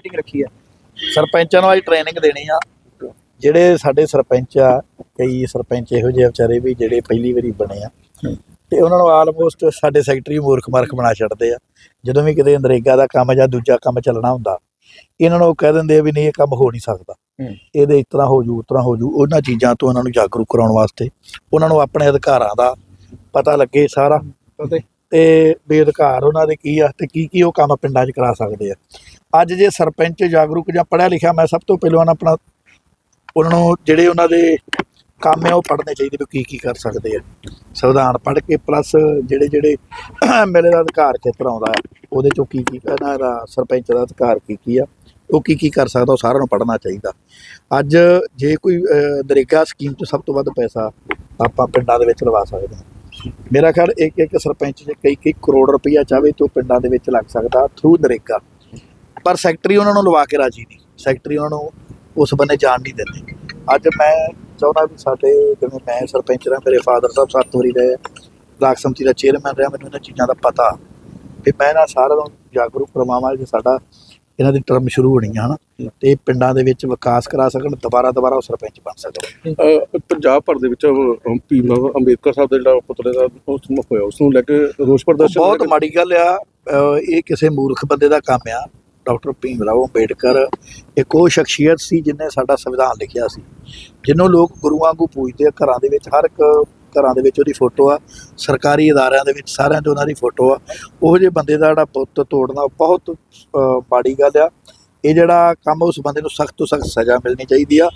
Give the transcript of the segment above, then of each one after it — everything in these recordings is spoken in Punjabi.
ਮੀਟਿੰਗ ਰੱਖੀ ਹੈ ਸਰਪੰਚਾਂ ਨੂੰ ਅੱਜ ਟ੍ਰੇਨਿੰਗ ਦੇਣੀ ਆ। ਜਿਹੜੇ ਸਾਡੇ ਸਰਪੰਚ ਆ ਕਈ ਸਰਪੰਚ ਇਹੋ ਜਿਹੇ ਵਿਚਾਰੇ ਵੀ ਜਿਹੜੇ ਪਹਿਲੀ ਵਾਰੀ ਬਣੇ ਆ। ਤੇ ਉਹਨਾਂ ਨੂੰ ਆਲਮੋਸਟ ਸਾਡੇ ਸੈਕਟਰੀ ਮੂਰਖ ਮਾਰਖ ਬਣਾ ਛੱਡਦੇ ਆ। ਜਦੋਂ ਵੀ ਕਿਤੇ ਨਰੇਗਾ ਦਾ ਕੰਮ ਜਾਂ ਦੂਜਾ ਕੰਮ ਚੱਲਣਾ ਹੁੰਦਾ ਇਹਨਾਂ ਨੂੰ ਕਹਿ ਦਿੰਦੇ ਆ ਵੀ ਨਹੀਂ ਇਹ ਕੰਮ ਹੋ ਨਹੀਂ ਸਕਦਾ। ਇਹਦੇ ਇਸ ਤਰ੍ਹਾਂ ਹੋ ਜੂ ਉਸ ਤਰ੍ਹਾਂ ਹੋ ਜੂ ਉਹਨਾਂ ਚੀਜ਼ਾਂ ਤੋਂ ਉਹਨਾਂ ਨੂੰ ਜਾਗਰੂਕ ਕਰਾਉਣ ਵਾਸਤੇ ਉਹਨਾਂ ਨੂੰ ਆਪਣੇ ਅਧਿਕਾਰਾਂ ਦਾ ਪਤਾ ਲੱਗੇ ਸਾਰਾ। ਤੇ ਬੇਅਧਿਕਾਰ ਉਹਨਾਂ ਦੇ ਕੀ ਆ ਤੇ ਕੀ ਕੀ ਉਹ ਕੰਮ ਪਿੰਡਾਂ 'ਚ ਕਰਾ ਸਕਦੇ ਆ। ਅੱਜ ਜੇ ਸਰਪੰਚ ਜਾਗਰੂਕ ਜਾਂ ਪੜ੍ਹਿਆ ਲਿਖਿਆ, ਮੈਂ ਸਭ ਤੋਂ ਪਹਿਲਾਂ ਆਪਣਾ ਉਹਨਾਂ ਨੂੰ ਜਿਹੜੇ ਉਹਨਾਂ ਦੇ ਕੰਮ ਹੈ ਉਹ ਪੜ੍ਹਨੇ ਚਾਹੀਦੇ ਵੀ ਕੀ ਕੀ ਕਰ ਸਕਦੇ ਆ। ਸੰਵਿਧਾਨ ਪੜ੍ਹ ਕੇ ਪਲੱਸ ਜਿਹੜੇ ਜਿਹੜੇ ਐਮਐਲਏ ਦਾ ਅਧਿਕਾਰ ਖੇਤਰ ਆਉਂਦਾ ਉਹਦੇ ਚੋਂ ਕੀ ਕੀ ਇਹਨਾਂ ਦਾ ਸਰਪੰਚ ਦਾ ਅਧਿਕਾਰ ਕੀ ਕੀ ਆ, ਉਹ ਕੀ ਕੀ ਕਰ ਸਕਦਾ, ਉਹ ਸਾਰਿਆਂ ਨੂੰ ਪੜ੍ਹਨਾ ਚਾਹੀਦਾ। ਅੱਜ ਜੇ ਕੋਈ ਨਰੇਗਾ ਸਕੀਮ 'ਚ ਸਭ ਤੋਂ ਵੱਧ ਪੈਸਾ ਆਪਾਂ ਪਿੰਡਾਂ ਦੇ ਵਿੱਚ ਲਵਾ ਸਕਦੇ ਹਾਂ। ਮੇਰਾ ਖਿਆਲ ਇੱਕ ਇੱਕ ਸਰਪੰਚ ਜੇ ਕਈ ਕਈ ਕਰੋੜ ਰੁਪਈਆ ਚਾਹਵੇ ਤਾਂ ਉਹ ਪਿੰਡਾਂ ਦੇ ਵਿੱਚ ਲੱਗ ਸਕਦਾ ਥਰੂ ਨਰੇਗਾ। ਪਰ ਸੈਕਟਰੀ ਉਹਨਾਂ ਨੂੰ ਲਵਾ ਕੇ ਰਾਜੀ ਨਹੀਂ। ਸੈਕਟਰੀ ਉਹਨਾਂ ਨੂੰ ਉਸ ਬੰਨੇ ਜਾਣ ਨਹੀਂ ਦਿੰਦੇ। ਅੱਜ ਮੈਂ ਚਾਹੁੰਦਾ ਵੀ ਸਾਡੇ ਜਿਵੇਂ ਮੈਂ ਸਰਪੰਚ ਰਿਹਾ, ਮੇਰੇ ਫਾਦਰ ਸਾਹਿਬ ਸੱਤ ਵਾਰੀ ਰਹੇ, ਬਲਾਕ ਸਮਤੀ ਦਾ ਚੇਅਰਮੈਨ ਰਿਹਾ, ਮੈਨੂੰ ਇਹਨਾਂ ਚੀਜ਼ਾਂ ਦਾ ਪਤਾ। ਵੀ ਮੈਂ ਇਹਨਾਂ ਸਾਰਿਆਂ ਨੂੰ ਜਾਗਰੂਕ ਕਰਵਾਵਾਂ, ਜੇ ਸਾਡਾ ਇਹਨਾਂ ਦੀ ਟਰਮ ਸ਼ੁਰੂ ਹੋਣੀ ਆ ਹਨਾ? ਤੇ ਪਿੰਡਾਂ ਦੇ ਵਿੱਚ ਵਿਕਾਸ ਕਰਾ ਸਕਣ ਦੁਬਾਰਾ ਦੁਬਾਰਾ ਉਹ ਸਰਪੰਚ ਬਣ ਸਕਣ। ਪੰਜਾਬ ਭਰ ਦੇ ਵਿੱਚ ਭੀਮ ਅੰਬੇਦਕਰ ਸਾਹਿਬ ਦਾ ਜਿਹੜਾ ਪੁਤਲੇ ਦਾ ਉਸ ਹੋਇਆ ਉਸ ਨੂੰ ਲੈ ਕੇ ਰੋਸ ਪ੍ਰਦਰਸ਼ਨ ਬਹੁਤ ਮਾੜੀ ਗੱਲ ਆ ਇਹ ਕਿਸੇ ਮੂਰਖ ਬੰਦੇ ਦਾ ਕੰਮ ਆ। ਡਾਕਟਰ ਭੀਮ ਰਾਓ ਅੰਬੇਡਕਰ ਇੱਕ ਉਹ ਸ਼ਖਸੀਅਤ ਸੀ ਜਿਨੇ ਸਾਡਾ ਸੰਵਿਧਾਨ ਲਿਖਿਆ ਸੀ ਜਿਹਨੂੰ ਲੋਕ ਗੁਰੂਆਂ ਵਾਂਗੂ ਪੂਜਦੇ ਆ ਘਰਾਂ ਦੇ ਵਿੱਚ ਹਰ ਇੱਕ ਘਰਾਂ ਦੇ ਵਿੱਚ ਉਹਦੀ ਫੋਟੋ ਆ, ਸਰਕਾਰੀ ਅਦਾਰਿਆਂ ਦੇ ਵਿੱਚ ਸਾਰਿਆਂ 'ਚ ਉਹਨਾਂ ਦੀ ਫੋਟੋ ਆ। ਉਹ ਜਿਹੇ ਬੰਦੇ ਦਾ ਜਿਹੜਾ ਪੁੱਤ ਤੋੜਨਾ ਬਹੁਤ ਮਾੜੀ ਗੱਲ ਆ। ਇਹ ਜਿਹੜਾ ਕੰਮ ਉਸ ਬੰਦੇ ਨੂੰ ਸਖਤ ਤੋਂ ਸਖਤ ਸਜ਼ਾ ਮਿਲਣੀ ਚਾਹੀਦੀ ਆ।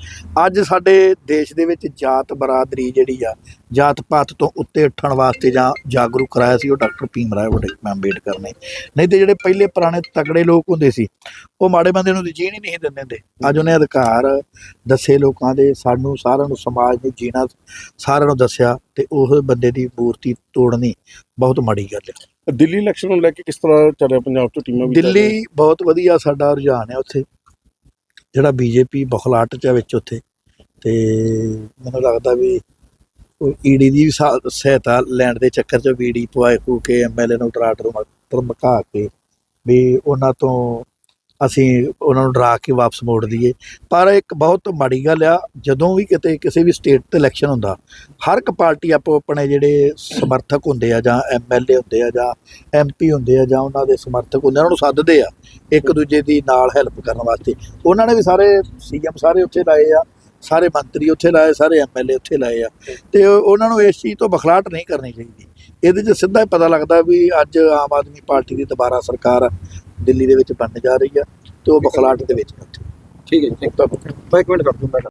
ਅੱਜ ਸਾਡੇ ਦੇਸ਼ ਦੇ ਵਿੱਚ ਜਾਤ ਬਰਾਦਰੀ ਜਿਹੜੀ ਆ, ਜਾਤ ਪਾਤ ਤੋਂ ਉੱਤੇ ਉੱਠਣ ਵਾਸਤੇ ਜਾਂ ਜਾਗਰੂਕ ਕਰਾਇਆ ਸੀ, ਉਹ ਡਾਕਟਰ ਭੀਮ ਰਾਏ ਅੰਬੇਡਕਰ ਨੇ। ਨਹੀਂ ਤੇ ਜਿਹੜੇ ਪਹਿਲੇ ਪੁਰਾਣੇ ਤਗੜੇ ਲੋਕ ਹੁੰਦੇ ਸੀ, ਉਹ ਮਾੜੇ ਬੰਦੇ ਨੂੰ ਜੀਣ ਹੀ ਨਹੀਂ ਦਿੰਦੇ ਹੁੰਦੇ। ਅੱਜ ਉਹਨੇ ਅਧਿਕਾਰ ਦੱਸੇ ਲੋਕਾਂ ਦੇ, ਸਾਨੂੰ ਸਾਰਿਆਂ ਨੂੰ, ਸਮਾਜ ਨੂੰ ਜੀਣਾ, ਸਾਰਿਆਂ ਨੂੰ ਦੱਸਿਆ ਤੇ ਉਹ ਬੰਦੇ ਦੀ ਮੂਰਤੀ ਤੋੜਨੀ ਬਹੁਤ ਮਾੜੀ ਗੱਲ ਹੈ ਦਿੱਲੀ ਇਲੈਕਸ਼ਨ ਨੂੰ ਲੈ ਕੇ ਕਿਸ ਤਰ੍ਹਾਂ ਚੱਲ ਰਿਹਾ ਪੰਜਾਬ ਤੋਂ ਟੀਮਾਂ ਵੀ? ਦਿੱਲੀ ਬਹੁਤ ਵਧੀਆ ਸਾਡਾ ਰੁਝਾਨ ਹੈ ਉੱਥੇ ਜਿਹੜਾ ਬੀਜੇਪੀ ਬਖਲਾਟ ਚ ਵਿੱਚ ਉੱਥੇ ਤੇ ਮੈਨੂੰ ਲੱਗਦਾ ਵੀ ਈਡੀ ਦੀ ਵੀ ਸਾ- ਸਹਾਇਤਾ ਲੈਣ ਦੇ ਚੱਕਰ ਚ ਵੀਡੀ ਪਵਾਏ ਹੋ ਕੇ ਐਮਐਲਏ ਨੂੰ ਡਰੂ ਧਮਕਾ ਕੇ ਵੀ ਉਹਨਾਂ ਤੋਂ ਅਸੀਂ ਉਹਨਾਂ ਨੂੰ ਡਰਾ ਕੇ ਵਾਪਸ ਮੋੜ ਦਈਏ। ਪਰ ਇੱਕ ਬਹੁਤ ਮਾੜੀ ਗੱਲ ਆ, ਜਦੋਂ ਵੀ ਕਿਤੇ ਕਿਸੇ ਵੀ ਸਟੇਟ ਤੇ ਇਲੈਕਸ਼ਨ ਹੁੰਦਾ, ਹਰ ਇੱਕ ਪਾਰਟੀ ਆਪੋ ਆਪਣੇ ਜਿਹੜੇ ਸਮਰਥਕ ਹੁੰਦੇ ਆ ਜਾਂ ਐਮਐਲਏ ਹੁੰਦੇ ਆ ਜਾਂ ਐਮਪੀ ਹੁੰਦੇ ਆ ਜਾਂ ਉਹਨਾਂ ਦੇ ਸਮਰਥਕ ਹੁੰਦੇ ਆ, ਉਹਨਾਂ ਨੂੰ ਸੱਦਦੇ ਆ, ਇੱਕ ਦੂਜੇ ਦੀ ਨਾਲ ਹੈਲਪ ਕਰਨ ਵਾਸਤੇ। ਉਹਨਾਂ ਨੇ ਵੀ ਸਾਰੇ ਸੀਐਮ ਸਾਰੇ ਉੱਥੇ ਲਾਏ ਆ, ਸਾਰੇ ਮੰਤਰੀ ਉੱਥੇ ਲਾਏ, ਸਾਰੇ ਐਮਐਲਏ ਉੱਥੇ ਲਾਏ ਆ। ਤੇ ਉਹਨਾਂ ਨੂੰ ਇਸ ਚੀਜ਼ ਤੋਂ ਬਖਲਾਟ ਨਹੀਂ ਕਰਨੀ ਚਾਹੀਦੀ। ਇਹਦੇ 'ਚ ਸਿੱਧਾ ਹੀ ਪਤਾ ਲੱਗਦਾ ਵੀ ਅੱਜ ਆਮ ਆਦਮੀ ਪਾਰਟੀ ਦੀ ਦੁਬਾਰਾ ਸਰਕਾਰ ਦਿੱਲੀ ਦੇ ਵਿੱਚ ਬਣਨ ਜਾ ਰਹੀ ਆ ਤੇ ਉਹ ਬਖਲਾਟ ਦੇ ਵਿੱਚ ਉੱਥੇ ਠੀਕ ਹੈ ਜੀ ਠੀਕ ਮੈਂ ਇੱਕ ਮਿੰਟ ਕਰ ਦੂੰਗਾ